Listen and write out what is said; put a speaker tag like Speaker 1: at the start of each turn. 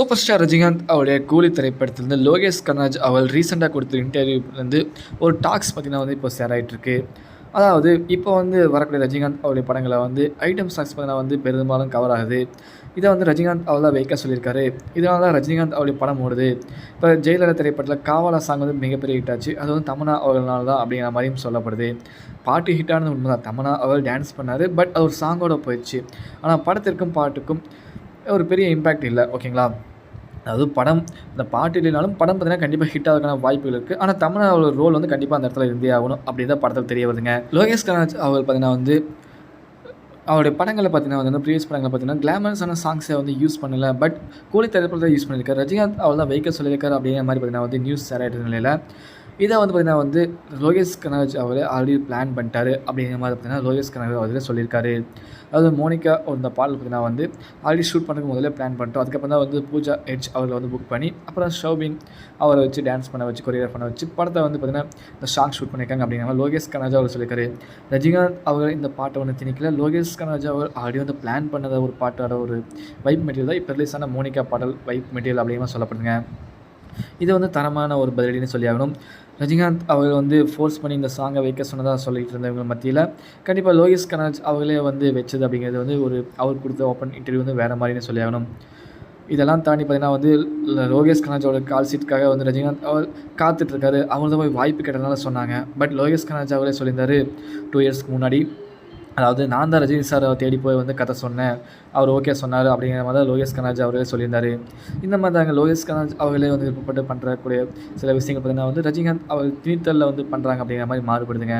Speaker 1: Super star Rajinikanth அவருடைய கூலி திரைப்படத்திலிருந்து லோகேஷ் கனராஜ் அவள் ரீசெண்டாக கொடுத்த இன்டர்வியூலேருந்து ஒரு டாக்ஸ் பார்த்தீங்கன்னா வந்து இப்போ ஷேர் ஆகிட்டுருக்கு அதாவது இப்போ வந்து வரக்கூடிய ரஜினிகாந்த் அவருடைய படங்களை வந்து ஐட்டம் சாங்ஸ் பார்த்தீங்கன்னா வந்து பெரும்பாலும் கவர் ஆகுது. இதை வந்து ரஜினிகாந்த் அவள் தான் வைக்க சொல்லியிருக்காரு. இதனால தான் ரஜினிகாந்த் அவருடைய படம் ஓடுது. இப்போ ஜெயலலிதா திரைப்படத்தில் காவாலா சாங் வந்து மிகப்பெரிய ஹிட் ஆச்சு. அது வந்து தமனா அவர்களால் தான் அப்படிங்கிற மாதிரியும் சொல்லப்படுது. பாட்டு ஹிட்டானது உண்மை தான். தமனா அவள் டான்ஸ் பண்ணார். பட் அது ஒரு சாங்கோட போயிடுச்சு. ஆனால் படத்திற்கும் பாட்டுக்கும் ஒரு பெரிய இம்பேக்ட் இல்லை. ஓகேங்களா அதாவது படம் இந்த பாட்டு இல்லைனாலும் படம் பார்த்தீங்கன்னா கண்டிப்பாக ஹிட் ஆகிறதுக்கான வாய்ப்புகள் இருக்குது ஆனால் தமிழோட ரோல் வந்து கண்டிப்பாக அந்த இடத்துல இருந்தே ஆகணும் அப்படி தான் படத்தில் தெரிய வருதுங்க. லோகேஷ் கனராஜ் அவர் பார்த்தீங்கன்னா வந்து அவருடைய படங்களில் பார்த்தீங்கன்னா வந்து ப்ரீவியஸ் படங்களில் பார்த்தீங்கன்னா கிளாமரஸான சாங்ஸை வந்து யூஸ் பண்ணல. பட் கூலி திரைப்படத்தை யூஸ் பண்ணியிருக்காரு ரஜினிகாந்த் அவள் தான் வைக்க சொல்லியிருக்காரு அப்படிங்கிற மாதிரி பார்த்தீங்கன்னா வந்து நியூஸ் ஷேர் ஆகிட்டு நிலையில் இதை வந்து பார்த்திங்கன்னா வந்து லோகேஷ் கனகராஜ் அவர் ஆல்ரெடி பிளான் பண்ணிட்டாரு. அப்படிங்கிற மாதிரி பார்த்தீங்கன்னா லோகேஷ் கனகராஜ் அவரே சொல்லியிருக்காரு. அதாவது மோனிகா இந்த பாடல் பார்த்தீங்கன்னா வந்து ஆல்ரெடி ஷூட் பண்ணுறதுக்கு முதல்ல பிளான் பண்ணிட்டோம். அதுக்கப்புறம் தான் வந்து பூஜா ஹெச் அவரை வந்து புக் பண்ணி அப்புறம் ஷோபின் அவரை வச்சு டான்ஸ் பண்ண வச்சு கொரியோகிராஃப் பண்ண வச்சு படத்தை வந்து பார்த்திங்கன்னா இந்த ஷாங் ஷூட் பண்ணியிருக்காங்க அப்படிங்கிற மாதிரி லோகேஷ் கனராஜ் அவர் சொல்லியிருக்காரு. ரஜினிகாந்த் அவர் இந்த பாட்டை வந்து திணிக்கல. லோகேஷ் கனராஜ் அவர் ஆல்ரெடி வந்து பிளான் பண்ணத ஒரு பாட்டோட ஒரு வைப் மெட்டீரியல் தான் இப்போ ரிலீஸ் ஆன மோனிகா பாடல் வைப் மெட்டீரியல் அப்படிங்கிற சொல்லப்படுங்க இது வந்து தரமான ஒரு பதிலடின்னு சொல்லி ஆகணும் ரஜினிகாந்த் அவர் வந்து ஃபோர்ஸ் பண்ணி இந்த சாங்கை வைக்க சொன்னதாக சொல்லிட்டு இருந்தவங்க மத்தியில் கண்டிப்பாக லோகேஷ் கனராஜ் அவர்களே வந்து வச்சது அப்படிங்கிறது வந்து ஒரு அவர் கொடுத்த ஓப்பன் இன்டர்வியூ வந்து வேறு மாதிரின்னு சொல்லி ஆகணும் இதெல்லாம் தாண்டி பார்த்தீங்கன்னா வந்து லோகேஷ் கனாஜோட கால் சீட்டுக்காக வந்து ரஜினிகாந்த் அவர் காத்துட்ருக்காரு அவங்க தான் போய் வாய்ப்பு கேட்டதுனால சொன்னாங்க. பட் லோகேஷ் கனாஜ் அவரே சொல்லியிருந்தார் டூ இயர்ஸ்க்கு முன்னாடி அதாவது நான் தான் ரஜினி சார் தேடி போய் வந்து கதை சொன்னேன். அவர் ஓகே சொன்னார் அப்படிங்கிற மாதிரி தான் லோகேஷ் கனாஜ் அவர்களே சொல்லியிருந்தார். இந்த மாதிரி தாங்க லோகேஷ் கனாஜ் அவர்களே வந்து விருப்பப்பட்டு பண்ணுறக்கூடிய சில விஷயங்கள் பார்த்தீங்கன்னா வந்து ரஜினிகாந்த் அவர் திணித்தலில் வந்து பண்ணுறாங்க அப்படிங்கிற மாதிரி மாறுபடுதுங்க.